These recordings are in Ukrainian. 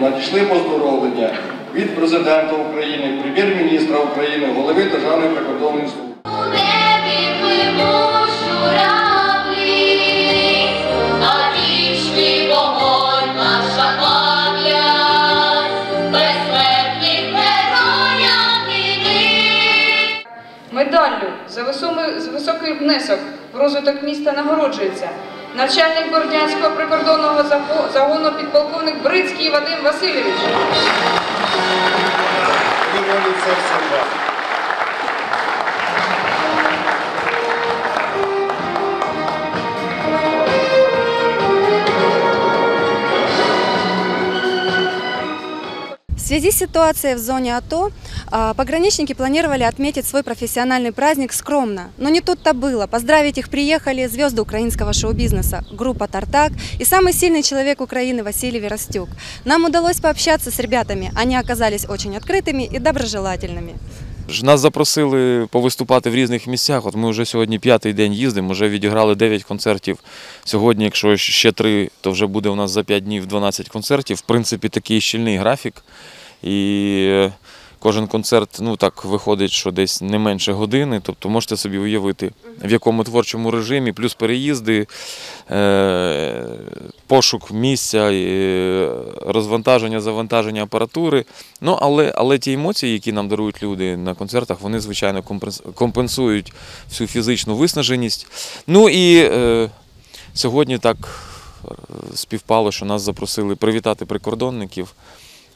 надійшли поздоровлення від президента України, прем'єр-міністра України, голови Державної прикордонної служби. Медаллю за високий внесок в розвиток міста нагороджується начальник Бордянського прикордонного заго- загону підполковник Брицький Вадим Васильович. Связи с ситуацией в зоне АТО а, пограничники планировали отметить свой профессиональный праздник скромно. Но не тут-то было. Поздравить их приехали звезды украинского шоу-бизнеса, группа «Тартак» и самый сильный человек Украины Василий Веростюк. Нам удалось пообщаться с ребятами. Они оказались очень открытыми и доброжелательными. Ж Нас запросили повиступати в різних місцях. От ми вже сьогодні п'ятий день їздимо, вже відіграли 9 концертів. Сьогодні, якщо ще 3, то вже буде у нас за 5 днів 12 концертів. В принципі, такий щільний графік. І е, кожен концерт, ну так виходить, що десь не менше години. Тобто можете собі уявити, в якому творчому режимі, плюс переїзди, е, пошук місця, е, розвантаження, завантаження апаратури. Ну, але, але ті емоції, які нам дарують люди на концертах, вони, звичайно, компенсують всю фізичну виснаженість. Ну і е, сьогодні так е, співпало, що нас запросили привітати прикордонників.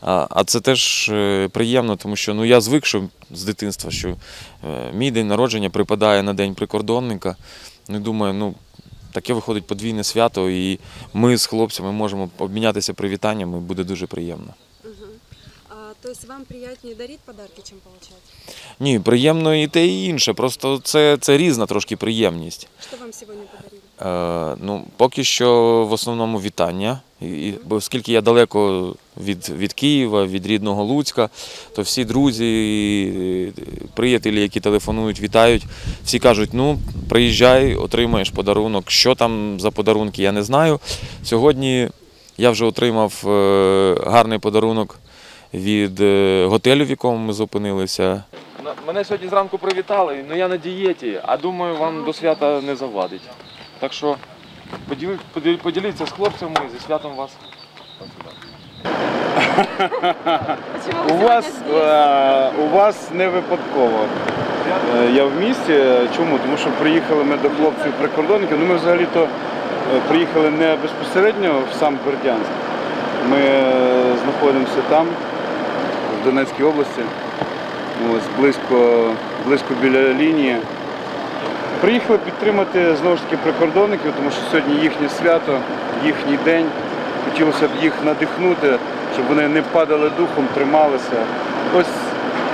А, це теж е, приємно, тому що ну, я звик що з дитинства, що е, мій день народження припадає на день прикордонника. Ну, думаю, ну, таке виходить подвійне свято, і ми з хлопцями можемо обмінятися привітаннями, буде дуже приємно. То есть вам приятнее дарить подарки, чем получать? Ні, приємно і те, і інше. Просто це, це різна трошки приємність. Что вам сегодня подарили? Е, ну, поки що в основному вітання. І, бо оскільки я далеко від, від Києва, від рідного Луцька, то всі друзі, приятелі, які телефонують, вітають, всі кажуть: ну, приїжджай, отримаєш подарунок. Що там за подарунки, я не знаю. Сьогодні я вже отримав е, гарний подарунок від е, готелю, в якому ми зупинилися. Мене сьогодні зранку привітали, але я на дієті, а думаю, вам до свята не завадить. Так що поділіться з хлопцями зі святом вас. У вас, е, у вас не випадково. Е, Я в місті. Чому? Тому що приїхали ми до хлопців прикордонників. Ну ми взагалі-то приїхали не безпосередньо в сам Бердянськ. Ми знаходимося там, Донецькій області, ось, близько, близько біля лінії. Приїхали підтримати знову ж таки прикордонників, тому що сьогодні їхнє свято, їхній день. Хотілося б їх надихнути, щоб вони не падали духом, трималися. Ось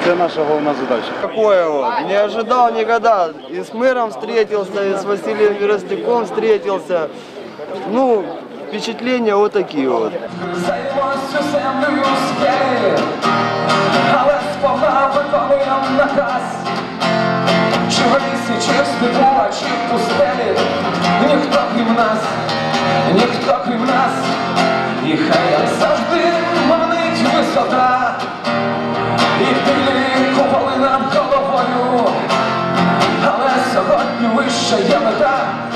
це наша головна задача. Такое вот. Не ожидал никогда. И с мэром встретился, и с Василием Веростюком встретился. Ну, впечатления вот такие вот. Ніхто крім нас, ніхто крім нас, і хай як завжди манить висота, і білі куполи над головою, але сьогодні вища є мета,